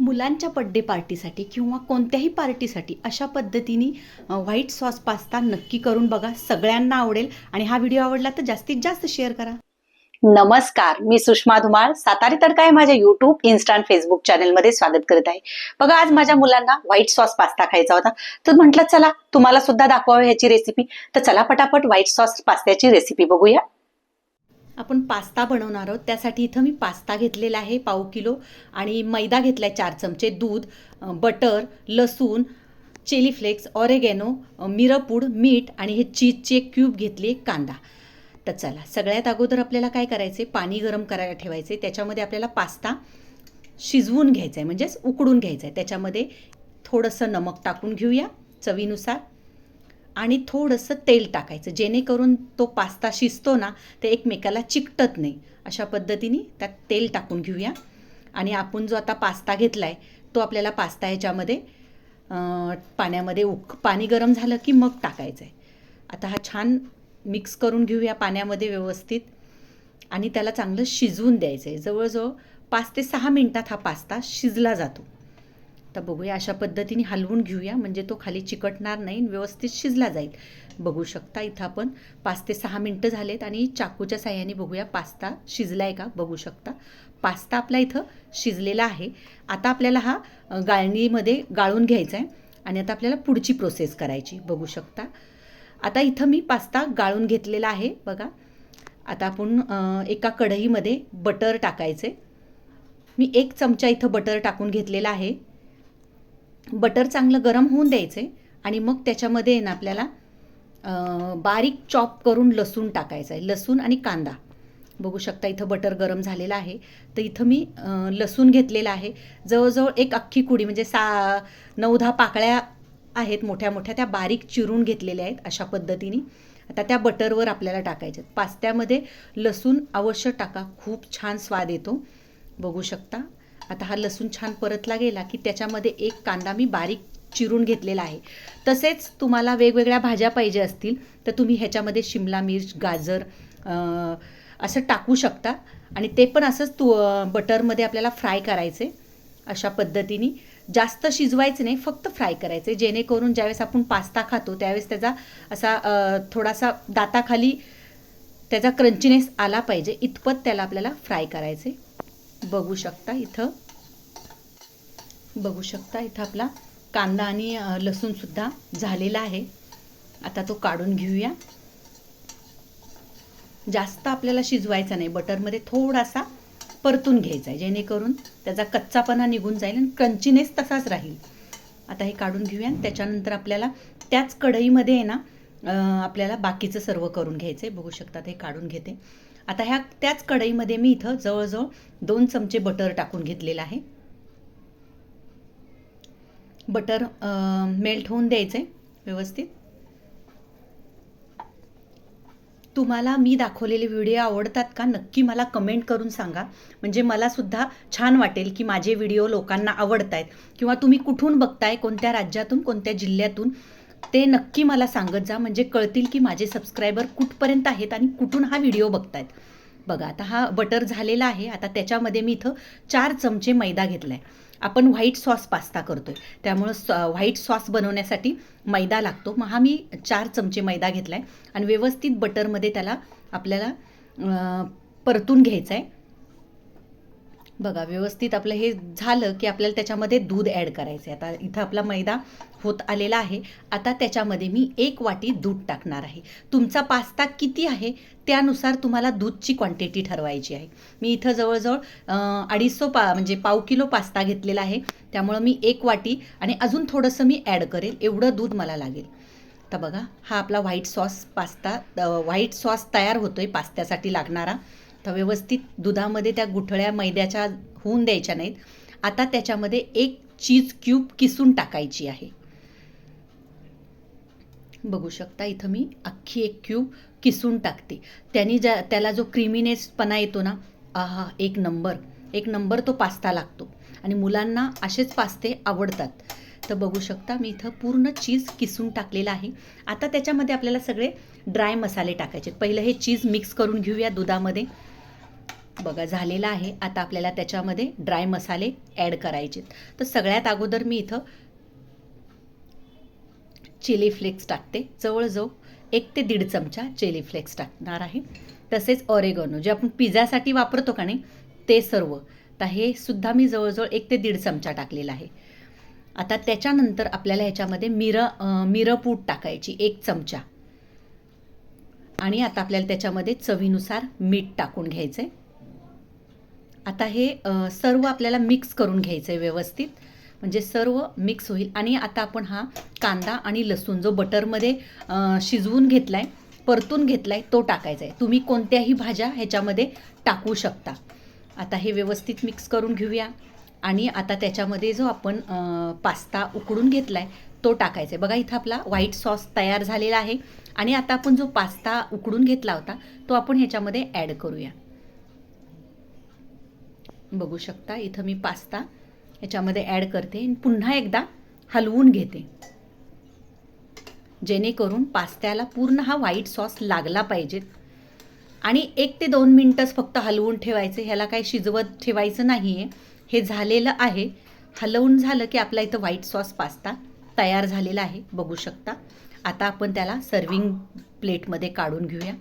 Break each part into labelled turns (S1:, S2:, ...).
S1: मुलांच्या बड्डे पार्टीसाठी किंवा कोणत्याही पार्टीसाठी अशा पद्धतीने व्हाईट सॉस पास्ता नक्की करून बघा. सगळ्यांना आवडेल. आणि हा व्हिडिओ आवडला तर जास्तीत जास्त शेअर करा.
S2: नमस्कार. मी सुषमा धुमाळ. सातारी तडका या माझ्या युट्यूब इन्स्टा फेसबुक चॅनलमध्ये स्वागत करत आहे. बघा आज माझ्या मुलांना व्हाईट सॉस पास्ता खायचा होता. तर म्हटलं चला तुम्हाला सुद्धा दाखवावं ह्याची रेसिपी तर चला पटापट व्हाईट सॉस पास्त्याची रेसिपी बघूया.
S1: आपण पास्ता बनवणार आहोत. त्यासाठी इथं मी पास्ता घेतलेला आहे पाव किलो आणि मैदा घेतला आहे चार चमचे दूध बटर लसूण चिली फ्लेक्स ऑरेगॅनो मिरपूड मीठ आणि हे चीजचे क्यूब घेतली एक कांदा. तर चला सगळ्यात अगोदर आपल्याला काय करायचे पाणी गरम करायला ठेवायचे त्याच्यामध्ये आपल्याला पास्ता शिजवून घ्यायचा आहे म्हणजेच उकडून घ्यायचा आहे त्याच्यामध्ये थोडंसं नमक टाकून घेऊया चवीनुसार. आणि थोडंसं तेल टाकायचं. जेणेकरून तो पास्ता शिजतो ना ते एकमेकाला चिकटत नाही. अशा पद्धतीने त्यात तेल टाकून घेऊया. आणि आपण जो आता पास्ता घेतला आहे तो आपल्याला पास्ता ह्याच्यामध्ये पाण्यामध्ये उक पाणी गरम झालं की मग टाकायचं आहे आता हा छान मिक्स करून घेऊया पाण्यामध्ये व्यवस्थित. आणि त्याला चांगलं शिजवून द्यायचं आहे जवळजवळ पाच ते सहा मिनटात हा पास्ता शिजला जातो. तर बघूया अशा पद्धतीने हलवून घेऊया. म्हणजे तो खाली चिकटणार नाही व्यवस्थित शिजला जाईल. बघू शकता इथं आपण पाच ते सहा मिनटं झालेत आणि चाकूच्या साह्याने बघूया पास्ता शिजला आहे का? बघू शकता. पास्ता आपला इथं शिजलेला आहे. आता आपल्याला हा गाळणीमध्ये गाळून घ्यायचा आहे आणि आता आपल्याला पुढची प्रोसेस करायची. बघू शकता. आता इथं मी पास्ता गाळून घेतलेला आहे बघा. आता आपण एका कढईमध्ये बटर टाकायचे मी एक चमचा इथं बटर टाकून घेतलेला आहे. बटर चांगलं गरम होऊन द्यायचे आणि मग त्याच्यामध्ये आहे ना आपल्याला बारीक चॉप करून लसूण टाकायचं आहे लसूण आणि कांदा. बघू शकता इथं बटर गरम झालेलं आहे. तर इथं मी लसूण घेतलेलं आहे. जवळजवळ एक अख्खी कुडी म्हणजे सा नऊ दहा पाकळ्या आहेत मोठ्या मोठ्या त्या बारीक चिरून घेतलेल्या आहेत अशा पद्धतीने. आता त्या बटरवर आपल्याला टाकायच्या आहेत. पास्त्यामध्ये लसूण अवश्य टाका. खूप छान स्वाद येतो. बघू शकता. आता हा लसूण छान परतला गेला की त्याच्यामध्ये एक कांदा मी बारीक चिरून घेतलेला आहे. तसेच तुम्हाला वेगवेगळ्या भाज्या पाहिजे असतील तर तुम्ही ह्याच्यामध्ये शिमला मिर्च गाजर असं टाकू शकता. आणि ते पण असंच तू बटरमध्ये आपल्याला फ्राय करायचे अशा पद्धतीने. जास्त शिजवायचं नाही फक्त फ्राय करायचे. जेणेकरून ज्यावेळेस आपण पास्ता खातो त्यावेळेस त्याचा असा थोडासा दाताखाली त्याचा क्रंचीनेस आला पाहिजे. इतपत त्याला आपल्याला फ्राय करायचे. बघू शकता इथं. बघू शकता इथं आपला कांदा आणि लसूणसुद्धा झालेला आहे. आता तो काढून घेऊया. जास्त आपल्याला शिजवायचा नाही. बटरमध्ये थोडासा परतून घ्यायचा आहे. जेणेकरून त्याचा कच्चापणा निघून जाईल आणि क्रंचीनेस तसाच राहील. आता हे काढून घेऊया आणि त्याच्यानंतर आपल्याला त्याच कढईमध्ये आहे ना आपल्याला बाकीचं सर्व करून घ्यायचं आहे बघू शकता हे काढून घेते. आता ह्या त्याच कढईमध्ये मी इथं जवळजवळ दोन चमचे बटर टाकून घेतलेलं आहे. बटर मेल्ट होऊन द्यायचं आहे व्यवस्थित. तुम्हाला मी दाखवलेले व्हिडिओ आवडतात का नक्की मला कमेंट करून सांगा. म्हणजे मला सुद्धा छान वाटेल की माझे व्हिडिओ लोकांना आवडत आहेत किंवा तुम्ही कुठून बघताय कोणत्या राज्यातून कोणत्या जिल्ह्यातून. ते नक्की मला सांगत जा म्हणजे कळतील की माझे सबस्क्रायबर कुठपर्यंत आहेत आणि कुठून हा व्हिडिओ बघतायत. बघा आता हा बटर झालेला आहे आता त्याच्यामध्ये मी इथं चार चमचे मैदा घेतला आहे आपण व्हाईट सॉस पास्ता करतोय. त्यामुळं स व्हाईट सॉस बनवण्यासाठी मैदा लागतो. मग हा मी चार चमचे मैदा घेतला आहे आणि व्यवस्थित बटरमध्ये त्याला आपल्याला परतून घ्यायचं आहे बघा व्यवस्थित आपलं हे झालं की आपल्याला त्याच्यामध्ये दूध ॲड करायचं आहे आता इथं आपला मैदा होत आलेला आहे. आता त्याच्यामध्ये मी एक वाटी दूध टाकणार आहे. तुमचा पास्ता किती आहे? त्यानुसार तुम्हाला दूधची क्वांटिटी ठरवायची आहे. मी इथं जवळजवळ अडीचसो पा म्हणजे पाव किलो पास्ता घेतलेला आहे. त्यामुळं मी एक वाटी आणि अजून थोडंसं मी ॲड करेल. एवढं दूध मला लागेल. तर बघा हा आपला white sauce pasta white sauce तयार होतो आहे पास्त्यासाठी लागणारा. तर व्यवस्थित दुधामध्ये त्या गुठळ्या मैद्याच्या होऊन द्यायच्या नाहीत. आता त्याच्यामध्ये एक चीज क्यूब किसून टाकायची आहे. बघू शकता इथं मी अख्खी एक क्यूब किसून टाकते. त्यांनी ज्या त्याला जो क्रिमिनेसपणा येतो ना आहा एक नंबर. एक नंबर तो पास्ता लागतो. आणि मुलांना असेच पास्ते आवडतात. तर बघू शकता मी इथं पूर्ण चीज किसून टाकलेला आहे. आता त्याच्यामध्ये आपल्याला सगळे ड्राय मसाले टाकायचे पहिलं हे चीज मिक्स करून घेऊया दुधामध्ये. बघा झालेला आहे. आता आपल्याला त्याच्यामध्ये ड्राय मसाले ॲड करायचे तर सगळ्यात अगोदर मी इथं चिली फ्लेक्स टाकते. जवळजवळ एक ते दीड चमचा चिली फ्लेक्स टाकणार आहे. तसेच ऑरेगोनो जे आपण पिझ्झासाठी वापरतो का नाही ते सर्व. तर हे सुद्धा मी जवळजवळ एक ते दीड चमचा टाकलेला आहे. आता त्याच्यानंतर आपल्याला ह्याच्यामध्ये मिरं मिरपूट मिरं पूड टाकायची एक चमचा. आणि आता आपल्याला त्याच्यामध्ये चवीनुसार मीठ टाकून घ्यायचं आहे आता हे सर्व आपल्याला मिक्स करून घ्यायचं आहे व्यवस्थित. म्हणजे सर्व मिक्स होईल. आणि आता आपण हा कांदा आणि लसूण जो बटरमध्ये शिजवून घेतला आहे परतून घेतला आहे तो टाकायचा आहे तुम्ही कोणत्याही भाज्या ह्याच्यामध्ये टाकू शकता. आता हे व्यवस्थित मिक्स करून घेऊया. आणि आता त्याच्यामध्ये जो आपण पास्ता उकडून घेतला आहे तो टाकायचा आहे बघा इथं आपला व्हाईट सॉस तयार झालेला आहे. आणि आता आपण जो पास्ता उकडून घेतला होता तो आपण ह्याच्यामध्ये ॲड करूया. बघू शकता. इथं मी पास्ता याच्यामध्ये ॲड करते आणि पुन्हा एकदा हलवून घेते. जेणेकरून पास्त्याला पूर्ण हा व्हाईट सॉस लागला पाहिजे. आणि एक ते दोन मिनटंच फक्त हलवून ठेवायचे. ह्याला काही शिजवत ठेवायचं नाही आहे हे झालेलं आहे. हलवून झालं की आपला इथं व्हाईट सॉस पास्ता तयार झालेला आहे. बघू शकता. आता आपण त्याला सर्विंग प्लेटमध्ये काढून घेऊया.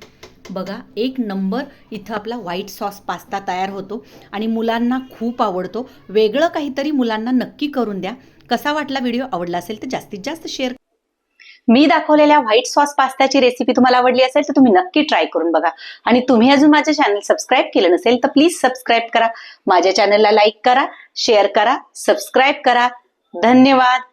S1: बघा एक नंबर इथं आपला व्हाईट सॉस पास्ता तयार होतो आणि मुलांना खूप आवडतो. वेगळं काहीतरी मुलांना नक्की करून द्या. कसा वाटला व्हिडिओ आवडला असेल तर जास्तीत जास्त शेअर
S2: मी दाखवलेल्या व्हाईट सॉस पास्त्याची रेसिपी तुम्हाला आवडली असेल तर तुम्ही नक्की ट्राय करून बघा. आणि तुम्ही अजून माझे चॅनल सबस्क्राईब केलं नसेल तर प्लीज सबस्क्राईब करा. माझ्या चॅनलला लाईक करा शेअर करा सबस्क्राईब करा. धन्यवाद.